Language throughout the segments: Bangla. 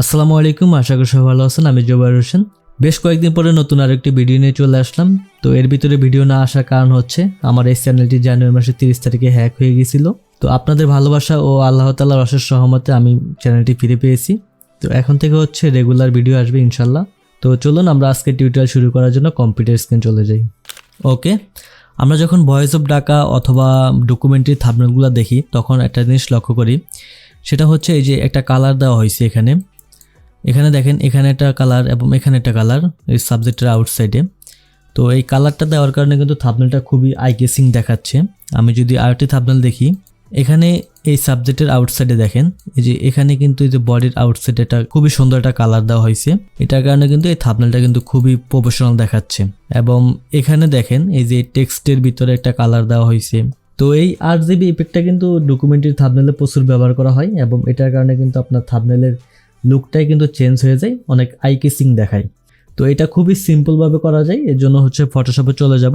আসসালামু আলাইকুম, আশা করি সবাই ভালো আছেন। আমি জোবাইর হোসেন। বেশ কয়েকদিন পরে নতুন আরেকটি ভিডিও নিয়ে চলে আসলাম। তো এর ভিতরে ভিডিও না আসার কারণ হচ্ছে, আমার এই চ্যানেলটি জানুয়ারি মাসের তিরিশ তারিখে হ্যাক হয়ে গিয়েছিল তো আপনাদের ভালোবাসা ও আল্লাহ তাল্লাহর অশেষ সহমতে আমি চ্যানেলটি ফিরে পেয়েছি। তো এখন থেকে হচ্ছে রেগুলার ভিডিও আসবে ইনশাল্লাহ তো চলুন আমরা আজকে টিউটোরিয়াল শুরু করার জন্য কম্পিউটার স্ক্রিন চলে যাই। ওকে, আমরা যখন ভয়েস অফ ডাকা অথবা ডকুমেন্টারি থাবনেলগুলো দেখি, তখন একটা জিনিস লক্ষ্য করি। সেটা হচ্ছে এই যে একটা কালার দেওয়া হয়েছে এখানে। এখানে দেখেন, এখানে একটা কালার এবং এখানে একটা কালার এই সাবজেক্টের আউটসাইডে তো এই কালারটা দেওয়ার কারণে কিন্তু থাবনেলটা খুবই আইকেসিং দেখাচ্ছে। আমি যদি আরেকটি থাবনেল দেখি, এখানে এই সাবজেক্টের আউটসাইডে দেখেন, এই যে এখানে কিন্তু এই যে বডির আউটসাইডে একটা খুবই সুন্দর একটা কালার দেওয়া হয়েছে। এটার কারণে কিন্তু এই থাবনেলটা কিন্তু খুবই প্রফেশনাল দেখাচ্ছে। এবং এখানে দেখেন, এই যে টেক্সটের ভিতরে একটা কালার দেওয়া হয়েছে। তো এই আট জিবি ইফেক্টটা কিন্তু ডকুমেন্টারি থাবনেলে প্রচুর ব্যবহার করা হয় এবং এটার কারণে কিন্তু আপনার থাবনেলের লুকটাই কিন্তু চেঞ্জ হয়ে যায়, অনেক আই কিসিং দেখায়। তো এটা খুবই সিম্পলভাবে করা যায়, এর জন্য হচ্ছে ফটোশপে চলে যাব।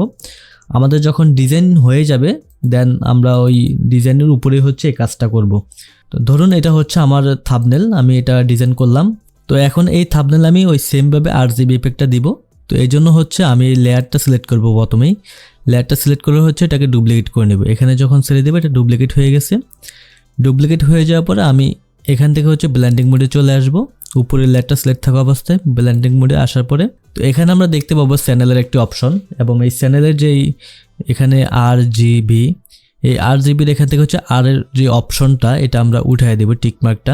আমাদের যখন ডিজাইন হয়ে যাবে দেন আমরা ওই ডিজাইনের উপরেই হচ্ছে এই কাজটা করব। তো ধরুন এটা হচ্ছে আমার থাবনেল আমি এটা ডিজাইন করলাম। তো এখন এই থাবনেল আমি ওই সেমভাবে আর জিবি ইফেক্টটা দিব। তো এই জন্য হচ্ছে আমি লেয়ারটা সিলেক্ট করব প্রথমেই। লেয়ারটা সিলেক্ট করে হচ্ছে এটাকে ডুপ্লিকেট করে নেব। এখানে যখন ছেড়ে দেবে, এটা ডুপ্লিকেট হয়ে গেছে। ডুপ্লিকেট হয়ে যাওয়ার পরে আমি এখান থেকে হচ্ছে ব্ল্যান্ডিং মোডে চলে আসব। উপরের লেয়ারটা সিলেক্ট থাকা অবস্থায় ব্ল্যান্ডিং মোডে আসার পরে, তো এখানে আমরা দেখতে পাবো চ্যানেলের একটি অপশন এবং এই চ্যানেলের যেই এখানে আর জিবি এই আর জিবির এখান থেকে হচ্ছে আর এর যে অপশনটা এটা আমরা উঠাই দেবো টিকমার্কটা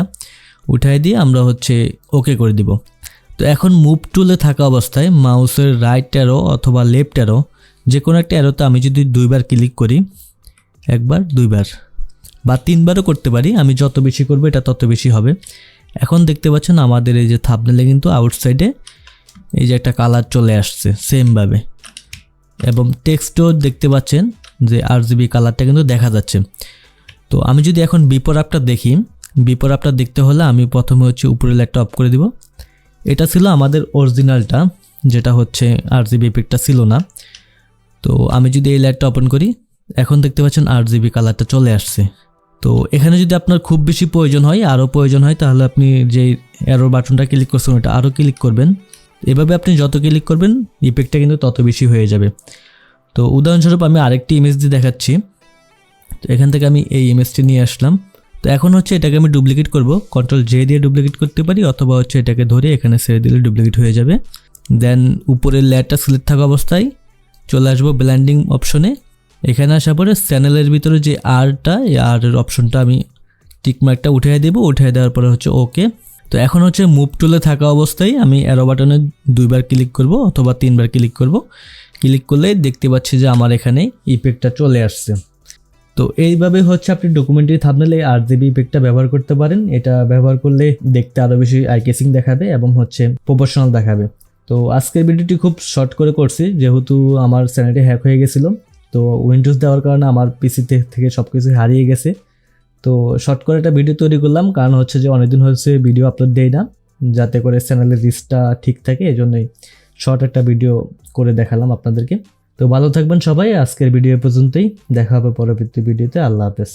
উঠাই দিয়ে আমরা হচ্ছে ওকে করে দিব। তো এখন মুভ টুলে থাকা অবস্থায় মাউসের রাইট অ্যারো অথবা লেফট অ্যারো যে কোনো একটা অ্যারোতে আমি যদি দুইবার ক্লিক করি, একবার, দুইবার। বা তিনবারও করতে পারি, আমি যত বেশি করব এটা তত বেশি হবে। এখন দেখতে পাচ্ছেন আমাদের এই যে থাবনেলে কিন্তু আউটসাইডে এই যে একটা কালার চলে আসছে সেমভাবে এবং টেক্সটও দেখতে পাচ্ছেন যে আর জিবি কালারটা কিন্তু দেখা যাচ্ছে। তো আমি যদি এখন বিপর আপটা দেখি বিপর আপটা দেখতে হলে আমি প্রথমে হচ্ছে উপরে অফ করে দিব। এটা ছিল আমাদের অরিজিনালটা যেটা হচ্ছে আর জিবি ইফেক্টটা ছিল না। তো আমি যদি এই লাইটটা ওপেন করি, এখন দেখতে পাচ্ছেন আর জিবি কালারটা চলে আসছে। তো এখানে যদি আপনার খুব বেশি প্রয়োজন হয়, আরও প্রয়োজন হয়, তাহলে আপনি যে অ্যারো বাটনটা ক্লিক করছেন, ওটা আরও ক্লিক করবেন। এভাবে আপনি যত ক্লিক করবেন ইফেক্টটা কিন্তু তত বেশি হয়ে যাবে। তো উদাহরণস্বরূপ আমি আরেকটি ইমেজ দিয়ে দেখাচ্ছি। তো এখান থেকে আমি এই ইমেজটি নিয়ে আসলাম। তো এখন হচ্ছে এটাকে আমি ডুপ্লিকেট করব। কন্ট্রোল জে দিয়ে ডুপ্লিকেট করতে পারি, অথবা হচ্ছে এটাকে ধরে এখানে ছেড়ে দিলে ডুপ্লিকেট হয়ে যাবে। দেন উপরের লেয়ারটা সিলেক্ট থাকা অবস্থায় চলে আসব ব্ল্যান্ডিং অপশনে এখানে আসার পরে চ্যানেলের ভিতরে যে আরটা, এই আরের অপশনটা আমি টিকমার্কটা উঠিয়ে দেবো। উঠিয়ে দেওয়ার পরে হচ্ছে ওকে। তো এখন হচ্ছে মুভ টুলে থাকা অবস্থায় আমি অ্যারো বাটনে দুইবার ক্লিক করব অথবা তিনবার ক্লিক করব। ক্লিক করলে দেখতে পাচ্ছি যে আমার এখানে ইফেক্টটা চলে আসছে। তো এইভাবে হচ্ছে আপনি ডকুমেন্টারি থাবনেলে আর জিবি ইফেক্টটা ব্যবহার করতে পারেন। এটা ব্যবহার করলে দেখতে আরও বেশি আইকেসিং দেখাবে এবং হচ্ছে প্রফেশনাল দেখাবে। তো আজকের ভিডিওটি খুব শর্ট করে করছি। যেহেতু আমার চ্যানেলটি হ্যাক হয়ে গেছিল তো উইন্ডোজ দেওয়ার কারণে আমার পিসিতে থেকে সব কিছু হারিয়ে গেছে। তো শর্ট করে একটা ভিডিও তৈরি করলাম, কারণ হচ্ছে যে অনেকদিন হচ্ছে ভিডিও আপলোড দেয় না, যাতে করে চ্যানেলের রিস্কটা ঠিক থাকে এই জন্যই শর্ট একটা ভিডিও করে দেখালাম আপনাদেরকে। তো ভালো থাকবেন সবাই, আজকের ভিডিও পর্যন্তই, দেখা হবে পরবর্তী ভিডিওতে আল্লাহ হাফেজ।